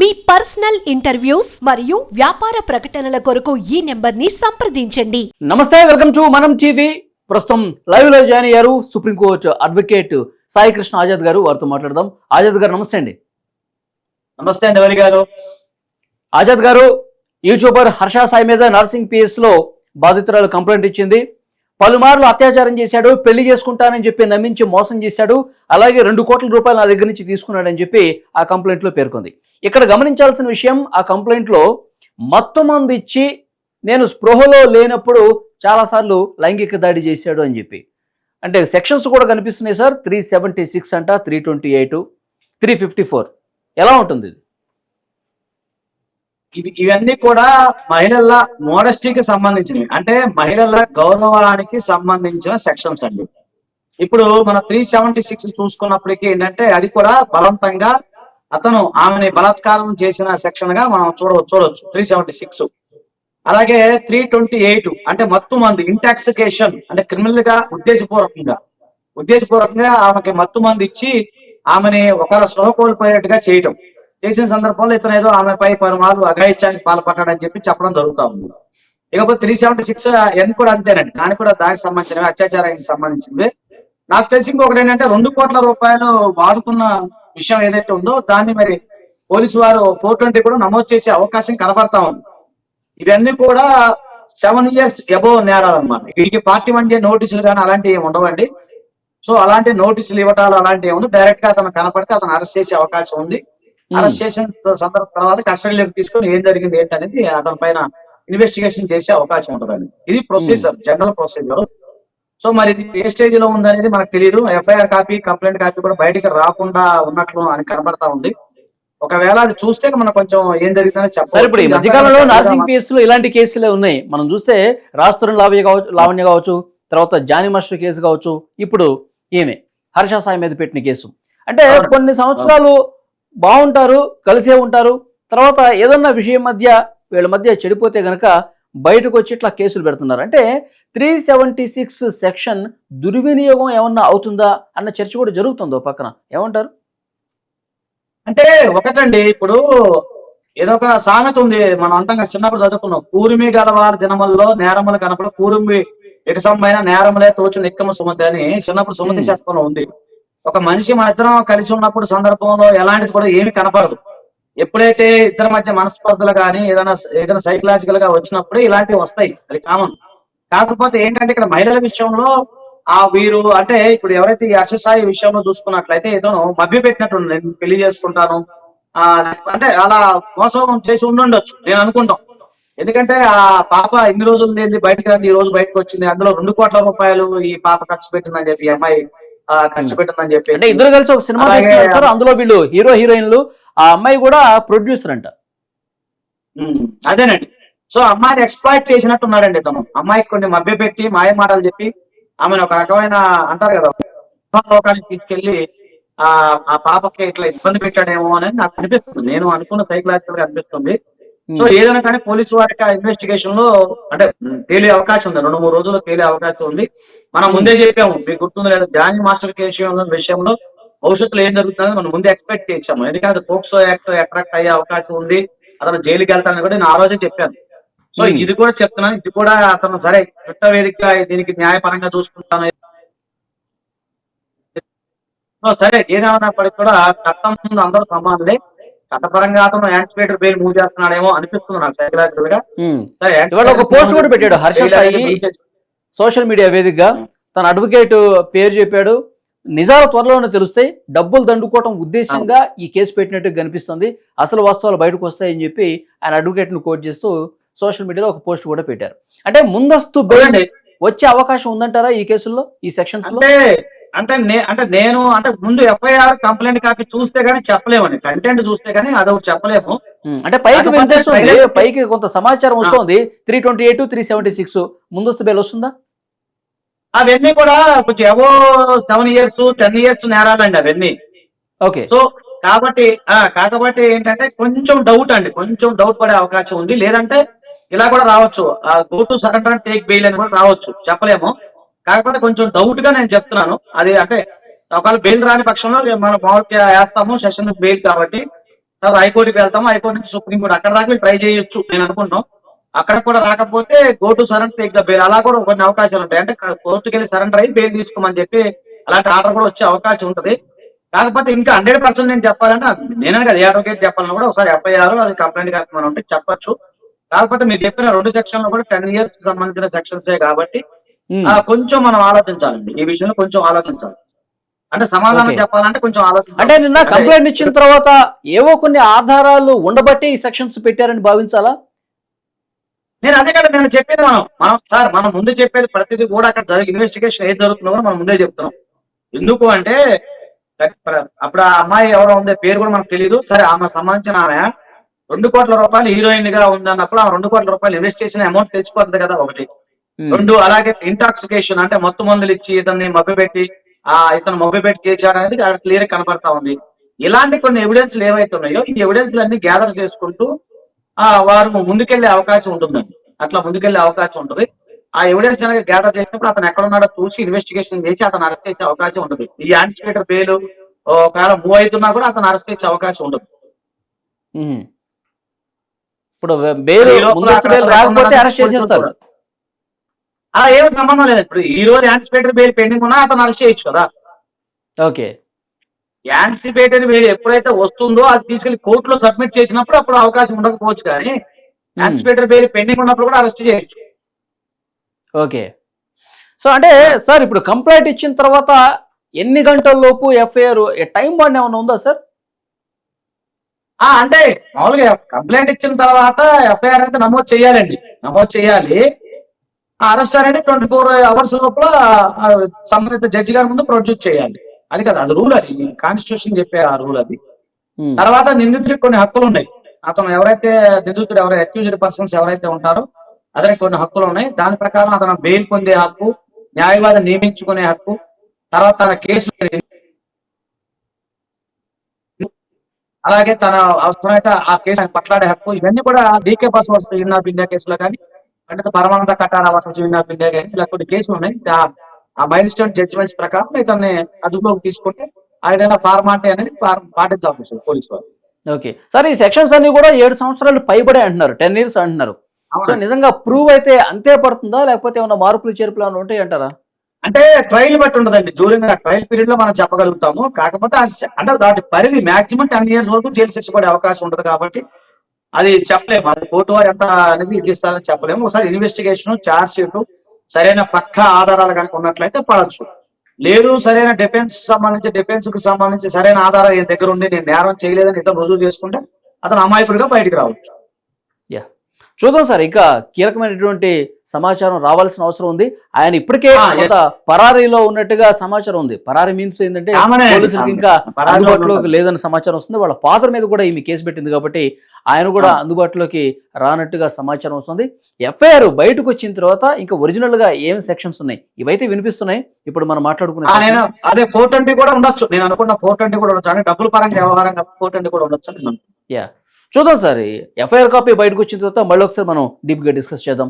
మీ personal interviews మరియు వ్యాపార ప్రకటనల కొరకు ఈ నెంబర్ని సంప్రదించండి. నమస్తే వెల్కమ్ టు మనం టీవీ. ప్రస్తుతం లైవ్లో జాయిన్ అయ్యారు supreme court advocate Sai Krishna Azad garu. వారితో మాట్లాడదాం. ఆజాద్ గారు నమస్తే అండి. నమస్తే అండి వలి గారు. ఆజాద్ గారు యూట్యూబర్ హర్ష సాయి మీద నర్సింగ్ పిఎస్లో బాధితురాలు కంప్లైంట్ ఇచ్చింది. పలుమార్లు అత్యాచారం చేశాడు పెళ్ళి చేసుకుంటానని చెప్పి నమ్మించి మోసం చేశాడు అలాగే రెండు కోట్ల రూపాయలు నా దగ్గర నుంచి తీసుకున్నాడని చెప్పి ఆ కంప్లైంట్లో పేర్కొంది. ఇక్కడ గమనించాల్సిన విషయం ఆ కంప్లైంట్లో మంది ఇచ్చి నేను స్పృహలో లేనప్పుడు చాలాసార్లు లైంగిక దాడి చేశాడు అని చెప్పి. అంటే సెక్షన్స్ కూడా కనిపిస్తున్నాయి సార్ త్రీ సెవెంటీ సిక్స్ అంట three twenty eight three fifty four ఎలా ఉంటుంది ఇది? ఇవి ఇవన్నీ కూడా మహిళల మోడస్టీకి సంబంధించినవి. అంటే మహిళల గౌరవానికి సంబంధించిన సెక్షన్స్ అండి. ఇప్పుడు మన త్రీ సెవెంటీ సిక్స్ చూసుకున్నప్పటికీ ఏంటంటే అది కూడా బలవంతంగా అతను ఆమెని బలాత్కారం చేసిన సెక్షన్గా మనం చూడ చూడవచ్చు త్రీ సెవెంటీ సిక్స్. అలాగే త్రీ ట్వంటీ ఎయిట్. అంటే మత్తు మంది ఇంటాక్సికేషన్ అంటే క్రిమినల్గా ఉద్దేశపూర్వకంగా. ఉద్దేశపూర్వకంగా ఆమెకి మత్తు మంది ఇచ్చి ఆమెని ఒకవేళ స్పృహ కోల్పోయేట్టుగా చేయటం. చేసిన సందర్భంలో ఇతను ఏదో ఆమెపై పలుమార్లు అఘాయిత్యానికి పాల్పడ్డాడని చెప్పి చెప్పడం జరుగుతా ఉంది. ఇకపోతే త్రీ సెవెంటీ సిక్స్ ఎన్ కూడా అంతేనండి. దానికి కూడా దానికి సంబంధించినవి అత్యాచారానికి సంబంధించినవి. నాకు తెలిసి ఇంకొకటి ఏంటంటే రెండు కోట్ల రూపాయలు వాడుతున్న విషయం ఏదైతే ఉందో దాన్ని మరి పోలీసు వారు ఫోర్ ట్వంటీ కూడా నమోదు చేసే అవకాశం కనబడతా ఉంది. ఇవన్నీ కూడా సెవెన్ ఇయర్స్ అబోవ్ నేరాలు అనమాట వీటికి పార్టీ వన్ నోటీసులు కానీ అలాంటివి ఏమి ఉండవండి. సో అలాంటి నోటీసులు ఇవ్వటాలు అలాంటివి ఉంది డైరెక్ట్గా అతను కనపడితే అతను అరెస్ట్ చేసే అవకాశం ఉంది. అరెస్ట్ చేసిన సందర్భం తర్వాత కస్టడీలోకి తీసుకొని ఏం జరిగింది ఏంటి అనేది అతని పైన ఇన్వెస్టిగేషన్ చేసే అవకాశం ఉంటుందండి ఇది ప్రొసీజర్ జనరల్ ప్రొసీజర్ సో మరి ఇది ఏ స్టేజ్లో ఉందనేది మనకు తెలియదు ఎఫ్ఐఆర్ కాపీ కంప్లైంట్ కాపీ కూడా బయటికి రాకుండా ఉన్నట్లు అని కనబడతా ఉంది. ఒకవేళ అది చూస్తే మనకు కొంచెం ఏం జరిగిందని సరే ఇప్పుడు ఈ మధ్యకాలంలో నార్సింగ్ పిఎస్లో ఇలాంటి కేసులే ఉన్నాయి. మనం చూస్తే రాస్తురం లావణ్య కావచ్చు లావణ్య కావచ్చు తర్వాత జానీ మాస్టర్ కేసు కావచ్చు ఇప్పుడు ఏమే హర్ష సాయి మీద పెట్టిన కేసు. అంటే. కొన్ని సంవత్సరాలు బాగుంటారు కలిసే ఉంటారు. తర్వాత ఏదన్నా విషయం మధ్య వీళ్ళ మధ్య చెడిపోతే గనక బయటకు వచ్చి ఇట్లా కేసులు పెడుతున్నారు. అంటే త్రీ సెవెంటీ సిక్స్ సెక్షన్ దుర్వినియోగం ఏమన్నా అవుతుందా అన్న చర్చ కూడా జరుగుతుందో పక్కన. ఏమంటారు? అంటే ఒకటండి ఇప్పుడు ఏదో ఒక సామెత ఉంది. మనం అంతంగా చిన్నప్పుడు చదువుకున్నాం. కూరిమి గలవారి దినముల్లో నేరములు కనపడ కూరిమి వికసమైన నేరములే తోచు నిక్కమ సుమతి అని చిన్నప్పుడు సుమతి. శతకంలో ఉంది. ఒక మనిషి మన ఇద్దరం కలిసి ఉన్నప్పుడు సందర్భంలో ఎలాంటిది కూడా ఏమి కనపడదు. ఎప్పుడైతే ఇద్దరి మధ్య మనస్పర్ధలు కానీ ఏదైనా ఏదైనా సైకలాజికల్గా వచ్చినప్పుడు ఇలాంటివి వస్తాయి. అది కామన్ కాకపోతే ఏంటంటే ఇక్కడ మహిళల విషయంలో ఆ వీరు అంటే ఇప్పుడు ఎవరైతే ఈ అక్షసాయి విషయంలో చూసుకున్నట్లయితే ఏదో మభ్య పెట్టినట్టు నేను పెళ్ళి చేసుకుంటాను. ఆ అంటే అలా మోసం చేసి ఉండుండొచ్చు. నేను అనుకుంటాం. ఎందుకంటే ఆ పాప ఇన్ని రోజులు లేని బయటకు రాదు ఈ రోజు బయటకు వచ్చింది. అందులో రెండు కోట్ల రూపాయలు ఈ పాప ఖర్చు పెట్టిందని చెప్పి ఈ అమ్మాయి ఖర్చు పెట్టిందని అంటే చెప్పి ఇద్దరు కలిసి ఒక సినిమా సార్ అందులో వీళ్ళు హీరో హీరోయిన్లు ఆ అమ్మాయి కూడా ప్రొడ్యూసర్ అంట అదేనండి. సో అమ్మాయిని ఎక్స్ప్లాయిట్ చేసినట్టు ఉన్నాడండి తను. అమ్మాయికి కొన్ని మభ్య పెట్టి మాయ మాటలు చెప్పి ఆమెను ఒక రకమైన అంటారు కదా లోకానికి తీసుకెళ్ళి ఆ పాపకి ఇట్లా ఇబ్బంది పెట్టాడేమో అనేది నాకు అనిపిస్తుంది. నేను అనుకున్న సైకలాజికల్గా అనిపిస్తుంది. సో ఏదైనా కానీ పోలీసు వారికి ఆ ఇన్వెస్టిగేషన్లో అంటే తేలే అవకాశం ఉంది. రెండు మూడు రోజుల్లో తేలే అవకాశం ఉంది. మనం ముందే చెప్పాము మీకు గుర్తుంది లేదా జానీ మాస్టర్ కేసు విషయంలో భవిష్యత్తులో ఏం జరుగుతుందని మనం ముందే ఎక్స్పెక్ట్ చేసాము ఎందుకంటే పోక్సో యాక్ట్ అట్రాక్ట్ అయ్యే అవకాశం ఉంది. అతను జైలుకి వెళ్తానని కూడా నేను ఆ రోజే చెప్పాను. సో. ఇది కూడా చెప్తున్నాను. ఇది కూడా అతను సరే చట్ట వేదిక దీనికి న్యాయపరంగా చూసుకుంటాను. సరే ఏదేమన్నప్పటికీ కూడా చట్టం అందరూ సమానులే చట్టపరంగా అతను యాంటిసిపేటెడ్ బెయిల్ మూవ్ చేస్తున్నాడేమో అనిపిస్తుంది నాకు సైకలాజికల్గా. ఇవాళ ఒక పోస్ట్ కూడా పెట్టాడు హర్ష సాయి సోషల్ మీడియా వేదికగా. తన అడ్వకేట్ పేరు చెప్పాడు. నిజాలు త్వరలోనే తెలుస్తాయి. డబ్బులు దండుకోవటం ఉద్దేశంగా ఈ కేసు పెట్టినట్టు కనిపిస్తుంది. అసలు వాస్తవాలు బయటకు వస్తాయని చెప్పి ఆయన అడ్వకేట్ను కోట్ చేస్తూ సోషల్ మీడియాలో ఒక పోస్ట్ కూడా పెట్టారు. అంటే ముందస్తు బెయిల్ వచ్చే అవకాశం ఉందంటారా ఈ కేసుల్లో ఈ సెక్షన్స్లో? అంటే అంటే నే- అంటే నేను అంటే ముందు ఎఫ్ఐఆర్ కంప్లైంట్ కాపీ చూస్తే గానీ చెప్పలేమండి. కంటెంట్ చూస్తే గానీ అదొకటి చెప్పలేము. అంటే పైకి వినిపిస్తుంది. పైకి- కొంత సమాచారం వస్తుంది. Three twenty eight three seventy six ముందస్తు బెయిల్ వస్తుందా? అవన్నీ కూడా కొంచెం ఎవో సెవెన్ ఇయర్స్ టెన్ ఇయర్స్ నేరాలండి అవన్నీ. ఓకే. సో కాబట్టి ఆ, కాకపోతే ఏంటంటే కొంచెం డౌట్ అండి. కొంచెం డౌట్ పడే అవకాశం ఉంది. లేదంటే ఇలా కూడా రావచ్చు. Go to surrender and take bail అని కూడా రావచ్చు. చెప్పలేము. కాకపోతే కొంచెం డౌట్గా నేను చెప్తున్నాను. అది అంటే ఒకవేళ బెయిల్ రాని పక్షంలో మనం మామూలుగా వేస్తాము సెషన్ బెయిల్ కాబట్టి. తర్వాత హైకోర్టుకి వెళ్తాము హైకోర్టు నుంచి సుప్రీంకోర్టు అక్కడ దాకా ట్రై చేయొచ్చు నేను అనుకుంటున్నాం అక్కడ కూడా రాకపోతే go to surrender take the bail అలా కూడా కొన్ని అవకాశాలు ఉంటాయి. అంటే కోర్టుకి వెళ్ళి సరెండర్ అయ్యి బెయిల్ తీసుకోమని చెప్పి అలాంటి ఆర్డర్ కూడా వచ్చే అవకాశం ఉంటుంది. కాకపోతే ఇంకా హండ్రెడ్ పర్సెంట్ నేను చెప్పాలంటే నేనే కదా ఏ అడ్వకేట్ చెప్పాలని కూడా ఒకసారి ఎఫ్ఐఆర్ అది కంప్లైంట్ కాకుండా ఉంటే చెప్పచ్చు. కాకపోతే మీరు చెప్పిన రెండు సెక్షన్లు కూడా టెన్ ఇయర్స్ సంబంధించిన సెక్షన్సే కాబట్టి కొంచెం మనం ఆలోచించాలండి. ఈ విషయంలో కొంచెం ఆలోచించాలి. అంటే సమాధానం. చెప్పాలంటే కొంచెం ఆలోచించాలి. అంటే నిన్న కంప్లైంట్ ఇచ్చిన తర్వాత ఏవో కొన్ని ఆధారాలు ఉండబట్టి ఈ సెక్షన్స్ పెట్టారని భావించాలా? నేను అదే కదా నేను చెప్పేది మనం. మనం సార్ మనం ముందు చెప్పేది ప్రతిదీ కూడా అక్కడ జరిగి ఇన్వెస్టిగేషన్ ఏది జరుగుతుందో కూడా మనం ముందే చెప్తున్నాం. ఎందుకు అంటే అప్పుడు ఆ అమ్మాయి ఎవరో ఉందే పేరు కూడా మనకు తెలియదు సరే ఆమె సంబంధించిన ఆమె రెండు కోట్ల రూపాయలు హీరోయిన్గా ఉందన్నప్పుడు ఆ రెండు కోట్ల రూపాయలు ఇన్వెస్ట్ చేసిన అమౌంట్ తెచ్చిపోతుంది కదా ఒకటి. రెండు అలాగే ఇంటాక్సికేషన్ అంటే మత్తు మందులు ఇచ్చి ఇతన్ని మభ్యపెట్టి ఆ ఇతను మభ్యపెట్టి చేశాడు అనేది క్లియర్ కనపడతా ఉంది. ఇలాంటి కొన్ని ఎవిడెన్స్లు ఏవైతే ఉన్నాయో ఈ ఎవిడెన్స్లు అన్ని గ్యాదర్ చేసుకుంటూ ఆ వారు ముందుకెళ్ళే అవకాశం ఉంటుందండి అట్లా ముందుకెళ్ళే అవకాశం ఉంటుంది. ఆ ఎవిడెన్స్ కనుక గ్యాదర్ చేసినప్పుడు అతను ఎక్కడ ఉన్నాడో చూసి ఇన్వెస్టిగేషన్ చేసి అతను అరెస్ట్ చేసే అవకాశం ఉంటుంది. ఈ యాంటిసిపేటర్ బెయిల్ ఒకవేళ మూవ్ అవుతున్నా కూడా అతను అరెస్ట్ చేసే అవకాశం ఉంటుంది. ఇప్పుడు బెయిల్ అక్కడ రాకపోతే అక్కడ అరెస్ట్ చేసేస్తారు. ఆ ఏం సంబంధం లేదు. ఇప్పుడు ఈ రోజు యాంటిసిపేటర్ బెయిల్ పెండింగ్ ఉన్నా అతను అరెస్ట్ చేయొచ్చు కదా. ఓకే. యాంటిసిపేటెడ్ వేలు ఎప్పుడైతే వస్తుందో అది తీసుకెళ్ళి కోర్టులో సబ్మిట్ చేసినప్పుడు అప్పుడు అవకాశం ఉండకపోవచ్చు కానీ యాంటిసిపేటెడ్ బెయిల్ పెండింగ్ ఉన్నప్పుడు కూడా అరెస్ట్ చేయొచ్చు. ఓకే. సో అంటే సార్ ఇప్పుడు కంప్లైంట్ ఇచ్చిన తర్వాత ఎన్ని గంటల లోపు ఎఫ్ఐఆర్ టైం బాండ్ ఏమైనా ఉందా సార్? అంటే మామూలుగా కంప్లైంట్ ఇచ్చిన తర్వాత ఎఫ్ఐఆర్ అయితే నమోదు చేయాలండి. నమోదు చేయాలి. అరెస్ట్ అనేది ట్వంటీ ఫోర్ అవర్స్ లోపల సంబంధిత జడ్జి గారి ముందు ప్రొడ్యూస్ చేయాలి. అది కదా అది రూల్ అది. కాన్స్టిట్యూషన్ చెప్పే ఆ రూల్ అది. తర్వాత నిందితుడికి కొన్ని హక్కులు ఉన్నాయి. అతను ఎవరైతే నిందితుడు ఎవరైతే అక్యూజ్డ్ పర్సన్స్ ఎవరైతే ఉంటారో అతనికి కొన్ని హక్కులు ఉన్నాయి. దాని ప్రకారం అతను బెయిల్ పొందే హక్కు న్యాయవాది నియమించుకునే హక్కు తర్వాత తన కేసు అలాగే తన అవసరమైతే ఆ కేసు పట్లాడే హక్కు. ఇవన్నీ కూడా DK Basu versus union of India కేసులో కానీ అంటే పరమానంద ఆఫ్ ఇండియా కానీ ఇలా కొన్ని కేసులు ఉన్నాయి. ఆ- మైల్ స్టోన్ జడ్జిమెంట్స్ ప్రకారం ఇతన్ని అదుపులోకి తీసుకుంటే ఆయన ఫార్మాలిటీ అనేది పాటించాల్సి పోలీసు వారు. ఓకే. సార్ ఈ సెక్షన్స్ అన్ని కూడా ఏడు సంవత్సరాలు పైబడే అంటున్నారు టెన్ ఇయర్స్ అంటున్నారు. సో. నిజంగా ప్రూవ్ అయితే అంతే పడుతుందా? లేకపోతే ఏమైనా మార్పులు చేర్పులు ఏమైనా ఉంటాయి అంటారా? అంటే ట్రయల్ బట్టి ఉండదండి. డ్యూరింగ్ ఆ ట్రయల్ పీరియడ్లో మనం చెప్పగలుగుతాము. కాకపోతే అంటే వాటి పరిధి మాక్సిమం టెన్ ఇయర్స్ వరకు జైలు శిక్ష పడే అవకాశం ఉంటుంది కాబట్టి అది చెప్పలేము. అది కోర్టు వారు ఎంత అనేది ఇస్తారని చెప్పలేము. ఒకసారి ఇన్వెస్టిగేషన్ చార్జ్ షీట్ సరైన పక్క ఆధారాలు కనుక ఉన్నట్లయితే పడచ్చు. లేదు సరైన డిఫెన్స్ సంబంధించి డిఫెన్స్కు సంబంధించి సరైన ఆధారాలు దగ్గర ఉండి నేను నేరం చేయలేదని ఇతను రుజువు చేసుకుంటే అతను అమాయకుడిగా బయటికి రావచ్చు. చూద్దాం సార్. ఇంకా కీలకమైనటువంటి సమాచారం రావాల్సిన అవసరం ఉంది. ఆయన ఇప్పటికే పరారీలో ఉన్నట్టుగా సమాచారం ఉంది. పరారీ మీన్స్ ఏంటంటే పోలీసులకు. ఇంకా అందుబాటులోకి. లేదన్న సమాచారం వస్తుంది. వాళ్ళ ఫాదర్ మీద కూడా ఈమె కేసు పెట్టింది కాబట్టి ఆయన కూడా. అందుబాటులోకి రానట్టుగా సమాచారం వస్తుంది. ఎఫ్ఐఆర్ బయటకు వచ్చిన తర్వాత ఇంకా ఒరిజినల్గా ఏం సెక్షన్స్ ఉన్నాయి? ఇవైతే వినిపిస్తున్నాయి. ఇప్పుడు మనం మాట్లాడుకునే. అదే ఫోర్ ట్వంటీ కూడా ఉండొచ్చు. నేను అనుకున్న ఫోర్ ట్వంటీ కూడా ఉండొచ్చు. అంటే డబ్బుల పరంగా వ్యవహారంగా ఫోర్ ట్వంటీ కూడా ఉండొచ్చు. యా చూద్దాం సార్ ఎఫ్ఐఆర్ కాపీ బయటకు వచ్చిన తర్వాత మళ్ళీ ఒకసారి మనం డీప్గా డిస్కస్ చేద్దాం.